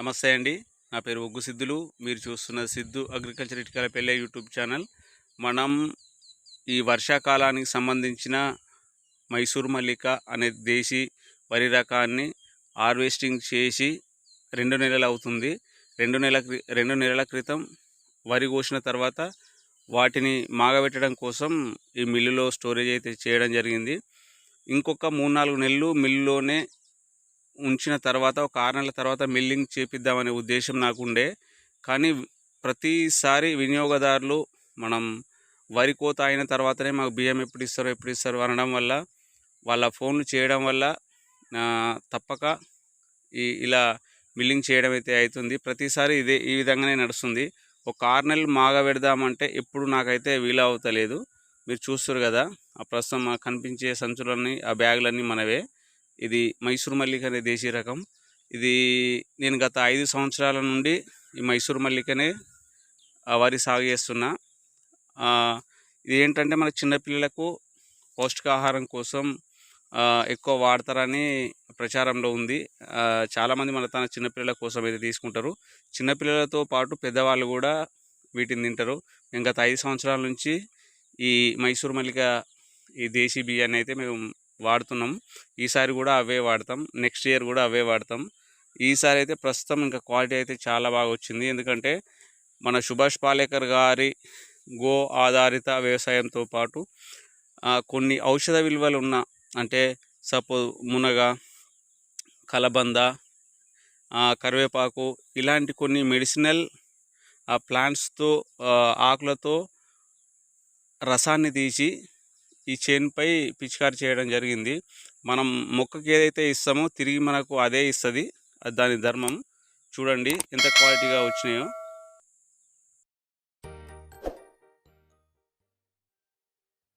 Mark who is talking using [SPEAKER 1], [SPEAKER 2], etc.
[SPEAKER 1] నమస్తే అండి. నా పేరు ఒగ్గు సిద్ధులు. మీరు చూస్తున్న Siddhu agriculture Itukalapalle YouTube channel. మనం ఈ వర్షాకాలానికి సంబంధించిన మైసూర్ మల్లిక అనే దేశీ వరి రకాన్ని హార్వెస్టింగ్ చేసి రెండు నెలలు అవుతుంది. రెండు నెలల క్రి- రెండు నెలల క్రితం వరి కోసిన తర్వాత వాటిని మాగబెట్టడం కోసం ఈ మిల్లులో స్టోరేజ్ అయితే చేయడం జరిగింది. ఇంకొక మూడు నాలుగు నెలలు మిల్లులోనే ఉంచిన తర్వాత ఒక ఆరు నెలల తర్వాత మిల్లింగ్ చేపిద్దామనే ఉద్దేశం నాకు ఉండే కానీ ప్రతిసారి వినియోగదారులు మనం వరి కోత అయిన తర్వాతనే మాకు బియ్యం ఎప్పుడు ఇస్తారో ఎప్పుడు ఇస్తారో అనడం వల్ల వాళ్ళ ఫోన్లు చేయడం వల్ల తప్పక ఈ ఇలా మిల్లింగ్ చేయడం అయితే అవుతుంది ప్రతిసారి ఇదే ఈ విధంగానే నడుస్తుంది. ఒక ఆరు నెలలు మాగ పెడదామంటే ఎప్పుడు నాకైతే వీలు అవుతలేదు మీరు చూస్తారు కదా ఆ ప్రస్తుతం కనిపించే సంచులన్నీ ఆ బ్యాగులన్నీ మనవే. ఇది మైసూర్ మల్లిక అనే దేశీ రకం. ఇది నేను గత ఐదు సంవత్సరాల నుండి ఈ మైసూర్ మల్లికనే వరి సాగు చేస్తున్నా. ఇది ఏంటంటే మన చిన్నపిల్లలకు పౌష్టికాహారం కోసం ఎక్కువ వాడతారని ప్రచారంలో ఉంది. చాలామంది మన తన చిన్నపిల్లల కోసం అయితే తీసుకుంటారు. చిన్నపిల్లలతో పాటు పెద్దవాళ్ళు కూడా వీటిని తింటారు. మేము గత ఐదు సంవత్సరాల నుంచి ఈ మైసూర్ మల్లిక ఈ దేశీ బియ్యాన్ని అయితే మేము వాడుతున్నాం. ఈసారి కూడా అవే వాడతాం. నెక్స్ట్ ఇయర్ కూడా అవే వాడతాం. ఈసారి అయితే ప్రస్తుతం ఇంకా క్వాలిటీ అయితే చాలా బాగా వచ్చింది. ఎందుకంటే మన సుభాష్ పాలేకర్ గారి గో ఆధారిత వ్యవసాయంతో పాటు కొన్ని ఔషధ విలువలు ఉన్న అంటే సపోజ్ మునగ కలబంద కరివేపాకు ఇలాంటి కొన్ని మెడిసినల్ ఆ ప్లాంట్స్తో ఆకులతో రసాన్ని తీసి ఈ చేనుపై పిచికారి చేయడం జరిగింది. మనం మొక్కకి ఏదైతే ఇస్తామో తిరిగి మనకు అదే ఇస్తుంది. అది దాని ధర్మం. చూడండి ఎంత క్వాలిటీగా వచ్చినాయో.